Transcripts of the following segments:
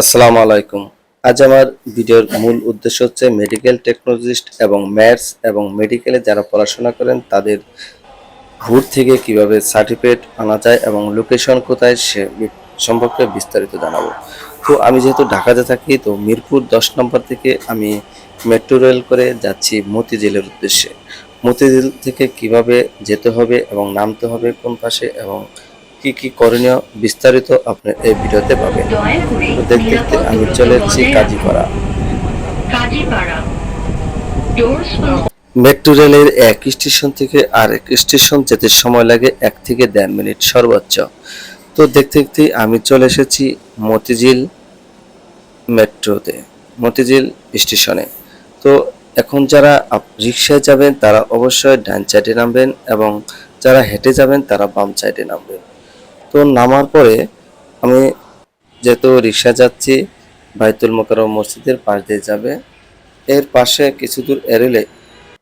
আসসালামু আলাইকুম। আজ আমার ভিডিওর মূল উদ্দেশ্য হচ্ছে মেডিকেল টেকনোলজিস্ট এবং ম্যাথস এবং মেডিকেলে যারা পড়াশোনা করেন, তাদের হুট থেকে কীভাবে সার্টিফিকেট আনা যায় এবং লোকেশন কোথায় সে সম্পর্কে বিস্তারিত জানাব। তো আমি যেহেতু ঢাকাতে থাকি, তো মিরপুর দশ নম্বর থেকে আমি মেট্রো রেল করে যাচ্ছি মতিঝিলের উদ্দেশ্যে। মতিঝিল থেকে কীভাবে যেতে হবে এবং নামতে হবে কোন পাশে এবং কি কি করণীয় বিস্তারিত আপনি এই ভিডিওতে পাবেন। তো দেখতে দেখতে আমি চলে এসেছি কাজীপাড়া। মেট্রো রেলের এক স্টেশন থেকে আরেক স্টেশন যেতে সময় লাগে এক থেকে দেড় মিনিট সর্বোচ্চ। তো দেখতে দেখতে আমি চলে এসেছি মতিঝিল মেট্রোতে মতিঝিল স্টেশনে। তো এখন যারা রিক্সায় যাবেন তারা অবশ্যই ডান সাইডে নামবেন এবং যারা হেঁটে যাবেন তারা বাম সাইডে নামবেন। তো নামার পরে আমি যেহেতু রিক্সা যাচ্ছি, বাইতুল মোকাররম মসজিদের পাশ দিয়ে যাবে। এর পাশে কিছু দূর এরলে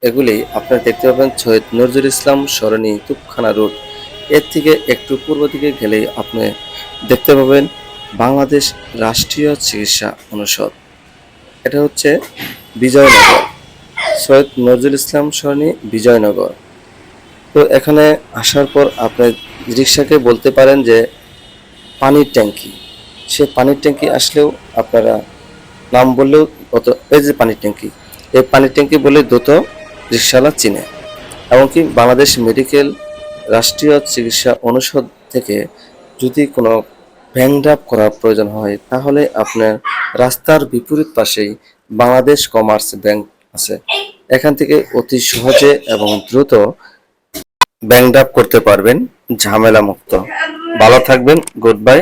এগুলি আপনারা দেখতে পাবেন সৈয়দ নজরুল ইসলাম সরণি তুপখানা রোড। এর থেকে একটু পূর্ব দিকে গেলেই আপনি দেখতে পাবেন বাংলাদেশ রাষ্ট্রীয় চিকিৎসা অনুষদ। এটা হচ্ছে বিজয়নগর সৈয়দ নজরুল ইসলাম সরণি বিজয়নগর। তো এখানে আসার পর আপনি রিক্সাকে বলতে পারেন যে পানির ট্যাঙ্কি। সে পানির ট্যাঙ্কি আসলেও আপনারা নাম বললেও অত এই যে পানির ট্যাঙ্কি, এই পানির ট্যাঙ্কি বলে দ্রুত রিক্সাওয়ালা চিনে। এমনকি বাংলাদেশ মেডিকেল রাষ্ট্রীয় চিকিৎসা অনুষদ থেকে যদি কোনো ভ্যাংডাপ করার প্রয়োজন হয়, তাহলে আপনার রাস্তার বিপরীত পাশেই বাংলাদেশ কমার্স ব্যাংক আছে। এখান থেকে অতি সহজে এবং দ্রুত ব্যাংডাপ করতে পারবেন। ঝামেলা মুক্ত ভালো থাকবেন গুড বাই